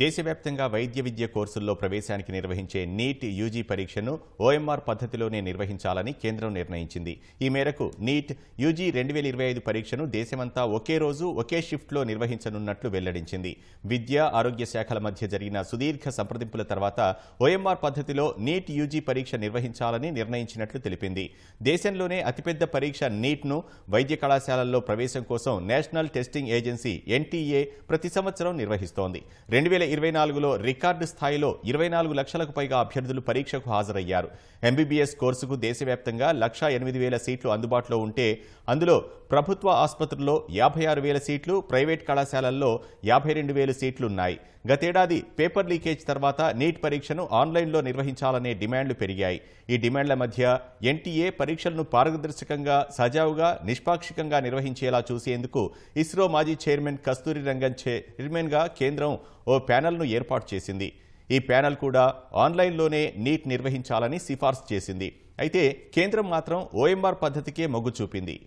దేశవ్యాప్తంగా వైద్య విద్య కోర్సుల్లో ప్రవేశానికి నిర్వహించే నీట్ యూజీ పరీక్షను ఓఎంఆర్ పద్ధతిలోనే నిర్వహించాలని కేంద్రం నిర్ణయించింది. ఈ మేరకు నీట్ యూజీ రెండు వేల ఇరవై ఐదు పరీక్షను దేశమంతా ఒకే రోజు ఒకే షిఫ్ట్లో నిర్వహించనున్నట్లు వెల్లడించింది. విద్య ఆరోగ్య శాఖల మధ్య జరిగిన సుదీర్ఘ సంప్రదింపుల తర్వాత ఓఎంఆర్ పద్ధతిలో నీట్ యూజీ పరీక్ష నిర్వహించాలని నిర్ణయించినట్లు తెలిపింది. దేశంలోనే అతిపెద్ద పరీక్ష నీట్ను వైద్య కళాశాలల్లో ప్రవేశం కోసం నేషనల్ టెస్టింగ్ ఏజెన్సీ ఎన్టీఏ ప్రతి సంవత్సరం నిర్వహిస్తోంది. రెండు వేల ఇరవై నాలుగులో రికార్డు స్థాయిలో ఇరవై నాలుగు లక్షలకు పైగా అభ్యర్థులు పరీక్షకు హాజరయ్యారు. ఎంబీబీఎస్ కోర్సుకు దేశవ్యాప్తంగా లక్షా ఎనిమిది వేల సీట్లు అందుబాటులో ఉంటే అందులో ప్రభుత్వ ఆసుపత్రుల్లో యాభై ఆరు వేల సీట్లు ప్రైవేట్ కళాశాలల్లో యాభై రెండు వేల సీట్లున్నాయి. గతేడాది పేపర్ లీకేజ్ తర్వాత నీట్ పరీక్షను ఆన్లైన్లో నిర్వహించాలనే డిమాండ్లు పెరిగాయి. ఈ డిమాండ్ల మధ్య ఎన్టీఏ పరీక్షలను పారదర్శకంగా సజావుగా నిష్పాక్షికంగా నిర్వహించేలా చూసేందుకు ఇస్రో మాజీ చైర్మన్ కస్తూరి రంగన్ చైర్మన్గా కేంద్రం ఓ ప్యానెల్ను ఏర్పాటు చేసింది. ఈ ప్యానెల్ కూడా ఆన్లైన్లోనే నీట్ నిర్వహించాలని సిఫార్సు చేసింది. అయితే కేంద్రం మాత్రం ఓఎంఆర్ పద్ధతికే మొగ్గు చూపింది.